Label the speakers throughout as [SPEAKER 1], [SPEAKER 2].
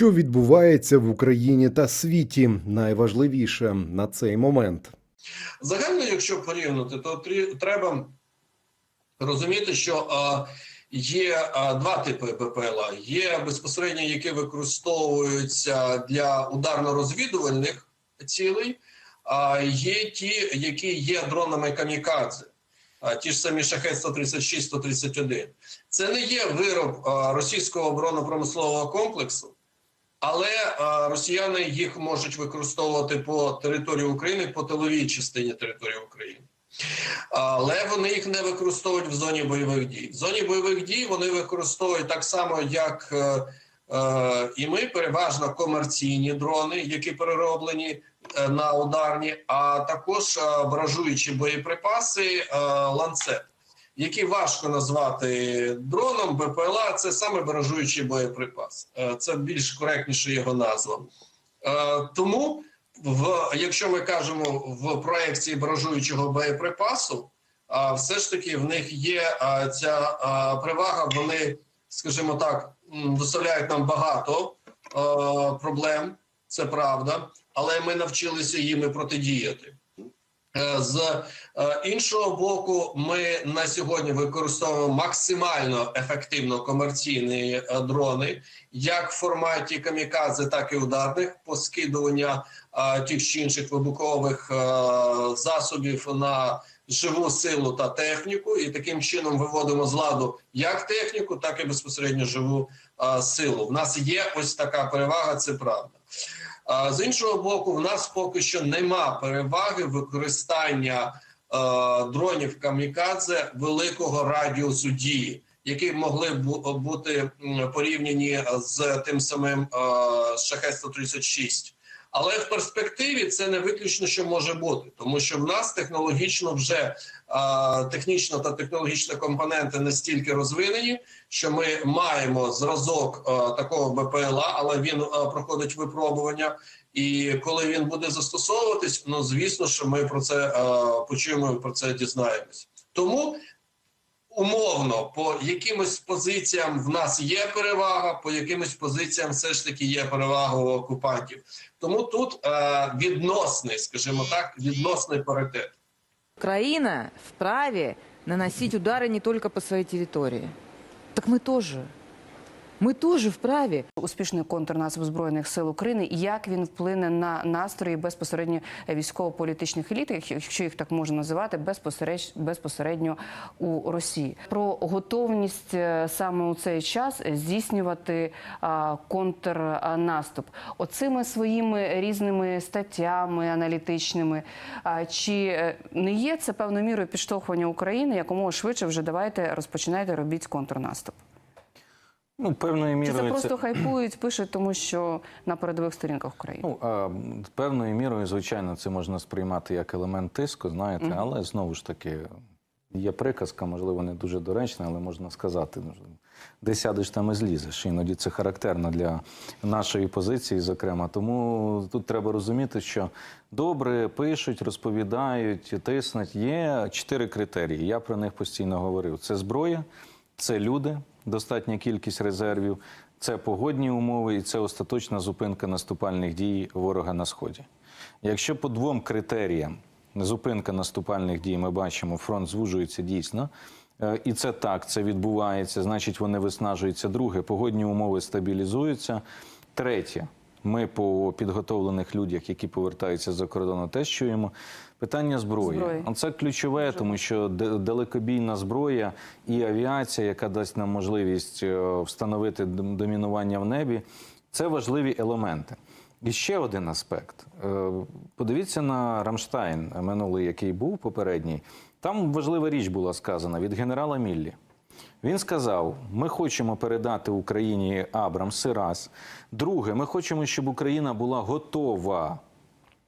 [SPEAKER 1] Що відбувається в Україні та світі, найважливіше на цей момент.
[SPEAKER 2] Загально, якщо порівняти, то треба розуміти, що є два типи БПЛА. Є безпосередньо, які використовуються для ударно-розвідувальних цілей, а є ті, які є дронами камікадзе. Ті ж самі шахет 136 131 Це не є вироб російського оборонно-промислового комплексу, але а, росіяни їх можуть використовувати по території України, по тиловій частині території України. Але вони їх не використовують в зоні бойових дій. В зоні бойових дій вони використовують так само, як е, е, і ми, переважно комерційні дрони, які перероблені е, на ударні, а також е, баражуючі боєприпаси е, ланцет, які важко назвати дроном БПЛА. Це саме баражуючий боєприпас. Е, Це більш коректніше його назва. Е, Тому, в, якщо ми кажемо в проекції баражуючого боєприпасу, все ж таки в них є ця а, перевага. Вони, скажімо так, доставляють нам багато проблем, це правда, але ми навчилися їми протидіяти. Е, З е, іншого боку, ми на сьогодні використовуємо максимально ефективно комерційні е, дрони, як в форматі камікадзе, так і ударних по скидування е, тих чи інших вибухових засобів на живу силу та техніку, і таким чином виводимо з ладу як техніку, так і безпосередньо живу силу. В нас є ось така перевага, це правда. А з іншого боку, в нас поки що нема переваги використання е, дронів камікадзе великого радіусу дії, які могли б бути порівняні з тим самим е, шахет 136 але в перспективі це не виключно, що може бути, тому що в нас технологічно вже технічно та технологічні компоненти настільки розвинені, що ми маємо зразок такого БПЛА, але він проходить випробування. І коли він буде застосовуватись, ну звісно, що ми про це почуємо, про це дізнаємось. Тому умовно по якимось позиціям в нас є перевага, по якимось позиціям все ж таки є перевага у окупантів. Тому тут е, відносний, скажімо так, відносний паритет.
[SPEAKER 3] Украина вправе наносить удары не только по своей территории. Так мы тоже. Мы тоже вправе.
[SPEAKER 4] успішний контрнаступ збройних сил України, як він вплине на настрої безпосередньо військово-політичних еліт, якщо їх так можна називати, безпосередньо, у Росії. Про готовність е, саме у цей час здійснювати контрнаступ. Оцими своїми різними статтями аналітичними. Чи е, не є це певною мірою підштовхування України якомога швидше вже давайте розпочинайте робіть контрнаступ?
[SPEAKER 5] Ну, певною
[SPEAKER 4] Чи це
[SPEAKER 5] мірою
[SPEAKER 4] просто хайпують, пишуть, тому що на передових сторінках України?
[SPEAKER 5] Ну, а, певною мірою, звичайно, це можна сприймати як елемент тиску, знаєте, але знову ж таки є приказка, можливо, не дуже доречна, але можна сказати, ну, де сядеш, там і злізеш. Іноді це характерно для нашої позиції, зокрема. Тому тут треба розуміти, що добре пишуть, розповідають, тиснуть. Є чотири критерії. Я про них постійно говорив: це зброя, це люди, достатня кількість резервів, це погодні умови і це остаточна зупинка наступальних дій ворога на сході. Якщо по двом критеріям зупинка наступальних дій, ми бачимо, фронт звужується дійсно. е, І це так, це відбувається, значить, вони виснажуються. Друге, погодні умови стабілізуються. Третє, ми по підготовлених людях, які повертаються за кордону, теж чуємо. Питання зброї.
[SPEAKER 4] Зброї.
[SPEAKER 5] Це ключове, тому що далекобійна зброя і авіація, яка дасть нам можливість е, встановити домінування в небі, це важливі елементи. І ще один аспект. Е, Подивіться на Рамштайн минулий, який був попередній. Там важлива річ була сказана від генерала Міллі. Він сказав: ми хочемо передати Україні Абрамси. Раз. Друге, ми хочемо, щоб Україна була готова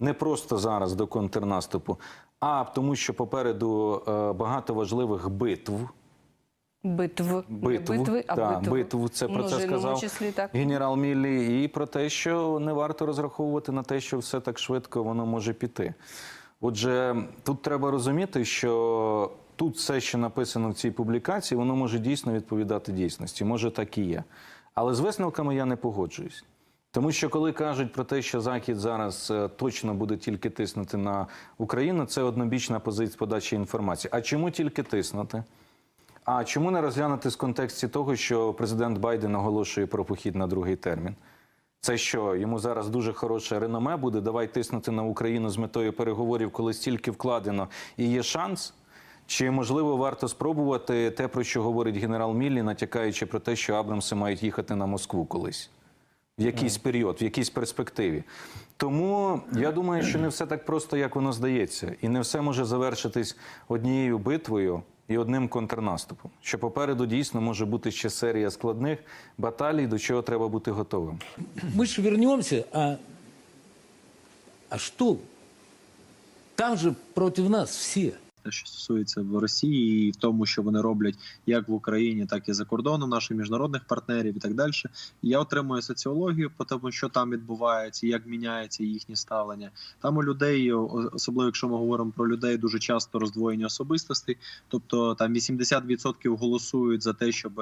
[SPEAKER 5] не просто зараз до контрнаступу, а тому, що попереду е, багато важливих битв.
[SPEAKER 4] Битв.
[SPEAKER 5] Битв,
[SPEAKER 4] битви, а битв.
[SPEAKER 5] битв. Це про це сказав
[SPEAKER 4] числі, так.
[SPEAKER 5] генерал Міллі, і про те, що не варто розраховувати на те, що все так швидко воно може піти. Отже, тут треба розуміти, що тут все, що написано в цій публікації, воно може дійсно відповідати дійсності. Може, так і є. Але з висновками я не погоджуюсь. Тому що коли кажуть про те, що Захід зараз е, точно буде тільки тиснути на Україну, це однобічна позиція подачі інформації. А чому тільки тиснути? А чому не розглянути з контексті того, що президент Байден оголошує про похід на другий термін? Це що йому зараз дуже хороше реноме буде? Давай тиснути на Україну з метою переговорів, коли стільки вкладено і є шанс. Чи можливо варто спробувати те, про що говорить генерал Міллі, натякаючи про те, що Абрамси мають їхати на Москву колись? в якийсь період, в якійсь перспективі. Тому я думаю, що не все так просто, як воно здається, і не все може завершитись однією битвою і одним контрнаступом. Що попереду дійсно може бути ще серія складних баталій, до чого треба бути готовим.
[SPEAKER 6] Мы же вернемся, а, а что? Там же против нас все.
[SPEAKER 7] Те, що стосується в Росії, і в тому, що вони роблять як в Україні, так і за кордоном наших міжнародних партнерів і так далі. Я отримую соціологію по тому, що там відбувається, як міняється їхнє ставлення. Там у людей, особливо якщо ми говоримо про людей, дуже часто роздвоєння особистостей. Тобто там 80% голосують за те, щоб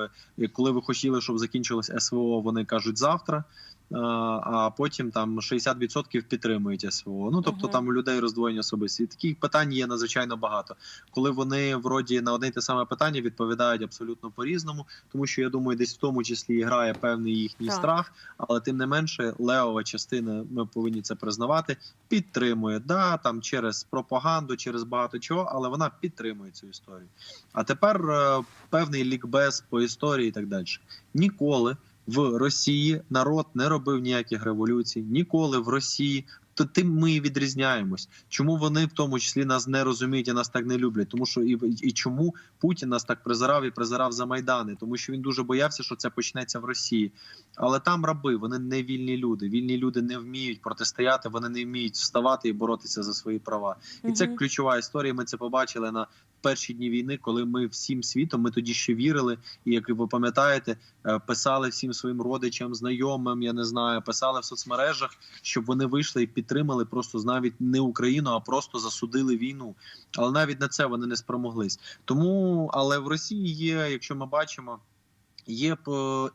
[SPEAKER 7] коли ви хотіли, щоб закінчилось СВО, вони кажуть завтра. А, А потім там 60% підтримують СВО. Ну тобто там у людей роздвоєння особисті. І таких питань є надзвичайно багато. Коли вони вроді на одне й те саме питання відповідають абсолютно по-різному, тому що я думаю, десь в тому числі і грає певний їхній
[SPEAKER 3] Так.
[SPEAKER 7] страх, але тим не менше, левова частина, ми повинні це признавати, підтримує да там через пропаганду, через багато чого, але вона підтримує цю історію. А тепер е, певний лікбез по історії і так далі. Ніколи в Росії народ не робив ніяких революцій. Ніколи в Росії. То тим ми і відрізняємось. Чому вони в тому числі нас не розуміють і нас так не люблять? Тому що і, і чому Путін нас так призирав і призирав за майдани? Тому що він дуже боявся, що це почнеться в Росії. Але там раби, вони не вільні люди. Вільні люди не вміють протистояти, вони не вміють вставати і боротися за свої права. І це ключова історія. Ми це побачили на перші дні війни, коли ми всім світом, ми тоді ще вірили, і як ви пам'ятаєте, е, писали всім своїм родичам, знайомим, я не знаю, писали в соцмережах, щоб вони вийшли і підтримали просто навіть не Україну, а просто засудили війну. Але навіть на це вони не спромоглись. Тому, але в Росії є, якщо ми бачимо, є е,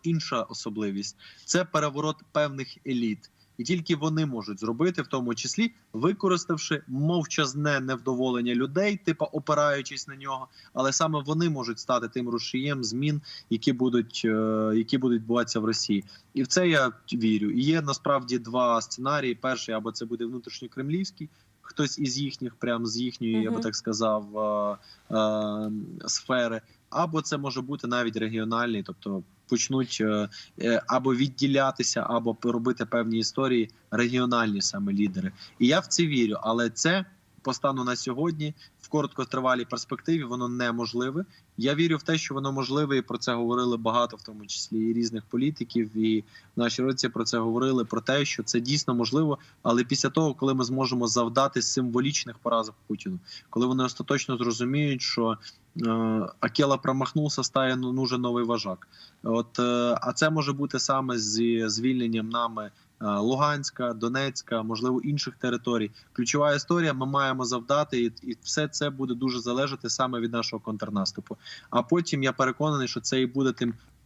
[SPEAKER 7] інша особливість це переворот певних еліт. І тільки вони можуть зробити, в тому числі використавши мовчазне невдоволення людей, типу опираючись на нього, але саме вони можуть стати тим рушієм змін, які будуть, е, які будуть відбуватися в Росії, і в це я вірю. І є насправді два сценарії: перший або це буде внутрішньокремлівський, хтось із їхніх, прям з їхньої, я би так сказав, е, е, сфери, або це може бути навіть регіональний, тобто почнуть е, е, або відділятися, або робити певні історії регіональні саме лідери. І я в це вірю, але це по стану на сьогодні в короткотривалій перспективі воно неможливе. Я вірю в те, що воно можливе, і про це говорили багато, в тому числі і різних політиків, і наші році про це говорили про те, що це дійсно можливо. Але після того, коли ми зможемо завдати символічних поразок Путіну, коли вони остаточно зрозуміють, що Акела промахнувся, стає ну, нужен новий вожак. От е, а це може бути саме зі звільненням нами. е, Луганська, Донецька, можливо, інших територій. Ключова історія. Ми маємо завдати, і, і все це буде дуже залежати саме від нашого контрнаступу. А потім я переконаний, що це і буде тим